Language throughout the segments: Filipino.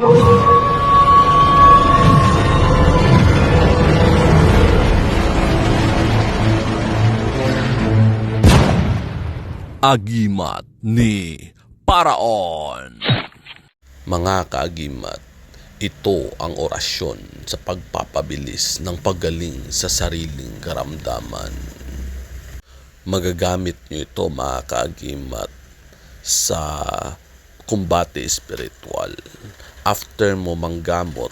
Agimat ni Paraon. Mga kaagimat, ito ang orasyon sa pagpapabilis ng paggaling sa sariling karamdaman. Magagamit nyo ito mga kaagimat sa kumbate espiritual. After mo manggamot,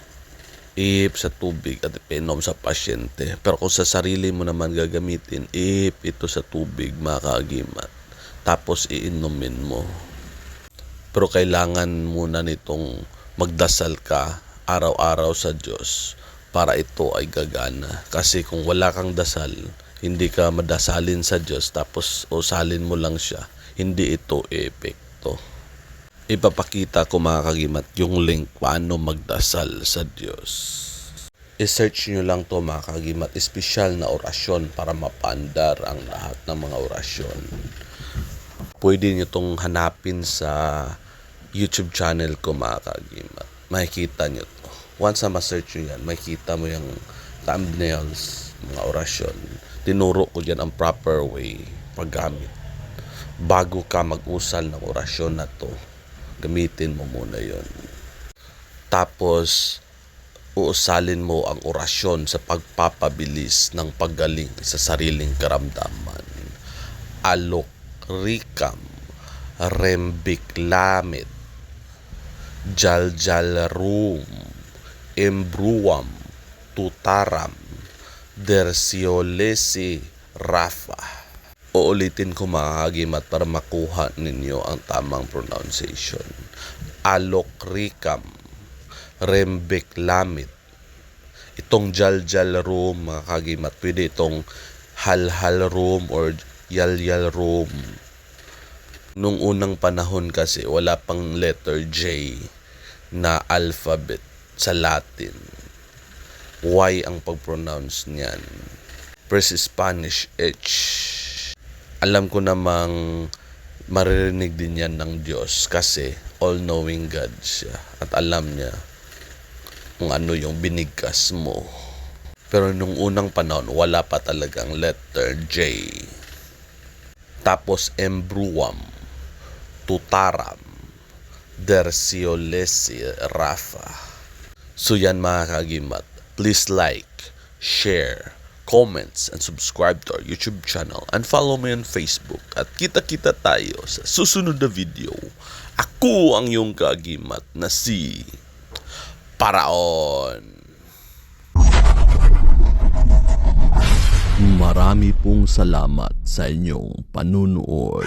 ihip sa tubig at ipinom sa pasyente. Pero kung sa sarili mo naman gagamitin, ihip ito sa tubig mga kaagimat. Tapos iinumin mo. Pero kailangan muna nitong magdasal ka araw-araw sa Diyos para ito ay gagana. Kasi kung wala kang dasal, hindi ka madasalin sa Diyos tapos usalin mo lang siya, hindi ito epekto. Ipapakita ko mga kagimat yung link paano magdasal sa Diyos. I-search nyo lang to mga kagimat, espesyal na orasyon para mapandar ang lahat ng mga orasyon pwede nyo tong hanapin sa YouTube channel ko mga kagimat. Makikita nyo to. Once na ma-search nyo yan, makikita mo yung thumbnails, mga orasyon. Tinuro ko dyan ang proper way paggamit. Bago ka mag-usal ng orasyon na to, gamitin mo muna yon. Tapos, uusalin mo ang orasyon sa pagpapabilis ng paggaling sa sariling karamdaman. Alok rikam, rembiklamit, jaljalrum, embruam, tutaram, dersiolesi, rafa. Uulitin ko mga kagimat para makuha ninyo ang tamang pronunciation. Alokrikam, rembiklamit, itong jaljal room mga kagimat pwede itong halhal room or yalyal room. Nung unang panahon kasi wala pang letter J na alphabet sa Latin. Y ang pag-pronounce niyan. Press Spanish H alam ko namang maririnig din yan ng Diyos kasi all-knowing God siya at alam niya kung ano yung binigkas mo. Pero nung unang panahon, wala pa talagang letter J. Tapos embruam, tutaram, dersiolesi, rafa. So yan mga kagimat. Please like, share, comments, and subscribe to our YouTube channel and follow me on Facebook. At kita-kita tayo sa susunod na video. Ako ang iyong kagimat na si Paraon. Marami pong salamat sa inyong panunood.